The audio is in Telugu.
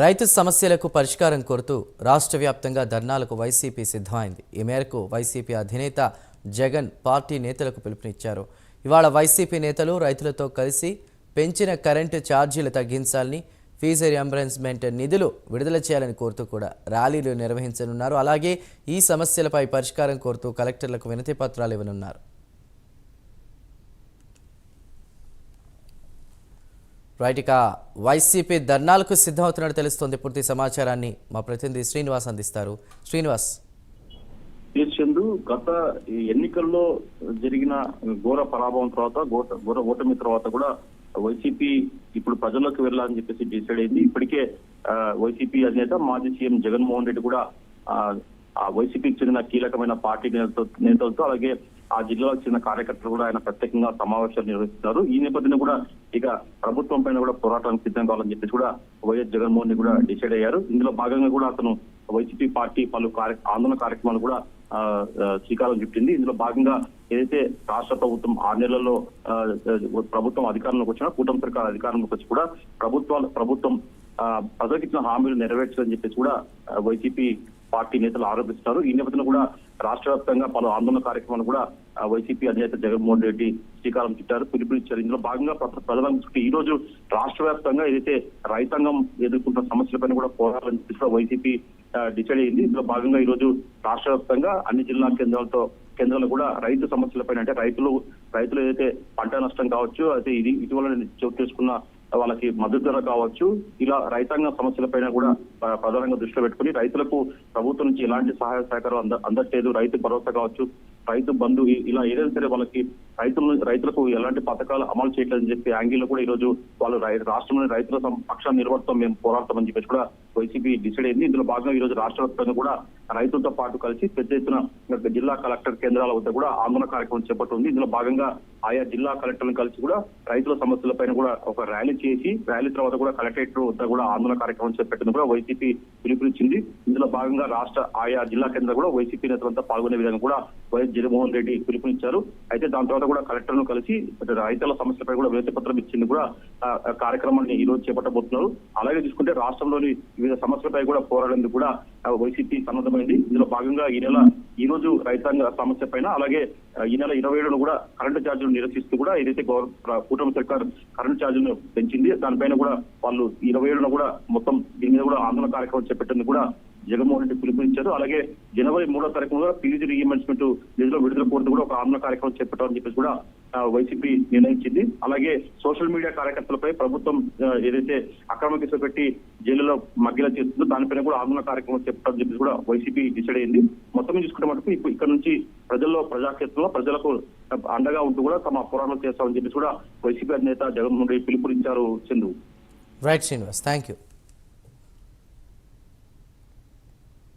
రైతు సమస్యలకు పరిష్కారం కోరుతూ రాష్ట్ర వ్యాప్తంగా ధర్నాలకు వైసీపీ సిద్ధమైంది. ఈ మేరకు వైసీపీ అధినేత జగన్ పార్టీ నేతలకు పిలుపునిచ్చారు. ఇవాళ వైసీపీ నేతలు రైతులతో కలిసి పెంచిన కరెంటు ఛార్జీలు తగ్గించాలని ఫీజు రియంబర్స్మెంట్ నిధులు విడుదల చేయాలని కోరుతూ కూడా ర్యాలీలు నిర్వహించనున్నారు. అలాగే ఈ సమస్యలపై పరిష్కారం కోరుతూ కలెక్టర్లకు వినతి పత్రాలు ఇవ్వనున్నారు. రైట్ ఇక వైసీపీ ధర్నాలకు సిద్ధమవుతున్నట్టు తెలుస్తోంది పూర్తి సమాచారాన్ని మా ప్రతినిధి శ్రీనివాస్ అందిస్తారు. శ్రీనివాస్. ఎస్ చందు గత ఈ ఎన్నికల్లో జరిగిన ఘోర పరాభవం తర్వాత ఘోర ఘోర ఓటమి తర్వాత కూడా వైసీపీ ఇప్పుడు ప్రజల్లోకి వెళ్ళాలని చెప్పేసి డిసైడ్ అయింది. ఇప్పటికే ఆ, వైసీపీ అధినేత మాజీ సీఎం జగన్మోహన్ రెడ్డి కూడా ఆ, వైసీపీకి చెందిన కీలకమైన పార్టీ నేతలతో అలాగే ఆ జిల్లాలో చెందిన కార్యకర్తలు కూడా ఆయన ప్రత్యేకంగా సమావేశాలు నిర్వహిస్తున్నారు. ఈ నేపథ్యంలో కూడా ఇక ప్రభుత్వం పైన కూడా పోరాటానికి సిద్ధం కావాలని చెప్పేసి కూడా వైఎస్ జగన్మోహన్ రెడ్డి కూడా డిసైడ్ అయ్యారు. ఇందులో భాగంగా కూడా అతను వైసీపీ పార్టీ పలు కార్య ఆందోళన కార్యక్రమాలు కూడా శ్రీకారం చుట్టింది. ఇందులో భాగంగా ఏదైతే రాష్ట్ర ప్రభుత్వం ఆరు నెలల్లో ఆ, ప్రభుత్వం అధికారంలోకి వచ్చినా కూటమి సర్కార్ అధికారంలోకి వచ్చి కూడా ప్రభుత్వాలు ప్రభుత్వం ఆ, ప్రజలకు ఇచ్చిన హామీలు నెరవేర్చదని చెప్పేసి కూడా వైసీపీ పార్టీ నేతలు ఆరోపిస్తారు ఈ నేపథ్యంలో కూడా రాష్ట్ర వ్యాప్తంగా పలు ఆందోళన కార్యక్రమాలు కూడా వైసీపీ అధినేత జగన్మోహన్ రెడ్డి శ్రీకారం చుట్టారు. పిలుపునిచ్చారు ఇందులో భాగంగా ప్రధానమంత్రి ఈ రోజు రాష్ట్ర వ్యాప్తంగా ఏదైతే రైతాంగం ఎదుర్కొంటున్న సమస్యలపైన కూడా పోరాడాలని కూడా వైసీపీ డిసైడ్ అయింది. ఇందులో భాగంగా ఈ రోజు రాష్ట్ర వ్యాప్తంగా అన్ని జిల్లా కేంద్రాలతో కేంద్రాలు కూడా రైతు సమస్యలపైన అంటే రైతులు రైతులు ఏదైతే పంట నష్టం కావచ్చు అయితే ఇది ఇటీవల చోటు చేసుకున్న వాళ్ళకి మద్దతు ధర కావచ్చు ఇలా రైతాంగ సమస్యలపైన కూడా ప్రధానంగా దృష్టిలో పెట్టుకుని రైతులకు ప్రభుత్వం నుంచి ఎలాంటి సహాయ సహకారం అంద అందట్లేదు. రైతు భరోసా కావచ్చు రైతు బంధు ఇలా ఏదైనా సరే వాళ్ళకి రైతులు రైతులకు ఎలాంటి పథకాలు అమలు చేయట్లేదని చెప్పి యాంగిల్లో కూడా ఈ రోజు వాళ్ళు రాష్ట్రంలోని రైతుల పక్షాన్ని నిలబడతాం మేము పోరాడతామని చెప్పేసి కూడా వైసీపీ డిసైడ్ అయింది. ఇందులో భాగంగా ఈ రోజు రాష్ట్ర వ్యాప్తంగా కూడా రైతులతో పాటు కలిసి పెద్ద ఎత్తున జిల్లా కలెక్టర్ కేంద్రాల వద్ద కూడా ఆందోళన కార్యక్రమం చేపట్టింది. ఇందులో భాగంగా ఆయా జిల్లా కలెక్టర్లను కలిసి కూడా రైతుల సమస్యలపైన కూడా ఒక ర్యాలీ చేసి ర్యాలీ తర్వాత కూడా కలెక్టరేట్ వద్ద కూడా ఆందోళన కార్యక్రమం చేపట్టింది కూడా వైసీపీ పిలుపునిచ్చింది. ఇందులో భాగంగా రాష్ట్ర ఆయా జిల్లా కేంద్రం కూడా వైసీపీ నేతలంతా పాల్గొనే విధంగా కూడా వైఎస్ జగన్మోహన్ రెడ్డి పిలుపునిచ్చారు. అయితే దాని తర్వాత కూడా కలెక్టర్ను కలిసి రైతుల సమస్యలపై కూడా వినతి పత్రం ఇచ్చింది కూడా కార్యక్రమాన్ని ఈ రోజు చేపట్టబోతున్నారు. అలాగే చూసుకుంటే రాష్ట్రంలోని వివిధ సమస్యలపై కూడా పోరాడేందుకు కూడా వైసీపీ సన్నద్ధమైంది. ఇందులో భాగంగా ఈ నెల ఈ రోజు రైతాంగ సమస్య పైన అలాగే ఈ నెల ఇరవై ఏడును కూడా కరెంటు ఛార్జీలు నిరసిస్తూ కూడా ఏదైతే గవర్- కూటమి సర్కార్ కరెంటు ఛార్జీలను పెంచింది దానిపైన కూడా వాళ్ళు ఇరవై ఏడున కూడా మొత్తం దీని మీద కూడా ఆందోళన కార్యక్రమం చేపట్టింది కూడా జగన్మోహన్ రెడ్డి పిలుపునిచ్చారు. అలాగే జనవరి మూడో తారీఖు కూడా పీజీ రీఎంబర్స్మెంట్ నిధుల విడుదల కోరుతూ కూడా ఒక ఆందోళన కార్యక్రమం చేపట్టాలని చెప్పేసి కూడా వైసీపీ నిర్ణయించింది. అలాగే సోషల్ మీడియా కార్యకర్తలపై ప్రభుత్వం ఏదైతే అక్రమ కేసులు పెట్టి జైలులో మగ్గిలా చేస్తుందో దానిపైన కూడా ఆందోళన కార్యక్రమం చేపట్టాలని చెప్పేసి కూడా వైసీపీ డిసైడ్ అయింది. మొత్తం చూసుకుంటే మటుకు ఇప్పుడు ఇక్కడ నుంచి ప్రజల్లో ప్రజాక్షేత్రంలో ప్రజలకు అండగా ఉంటూ కూడా తమ పోరాటం చేస్తామని చెప్పేసి కూడా వైసీపీ అధినేత జగన్మోహన్ రెడ్డి పిలుపునిచ్చారు Chandu right Srinivas thank you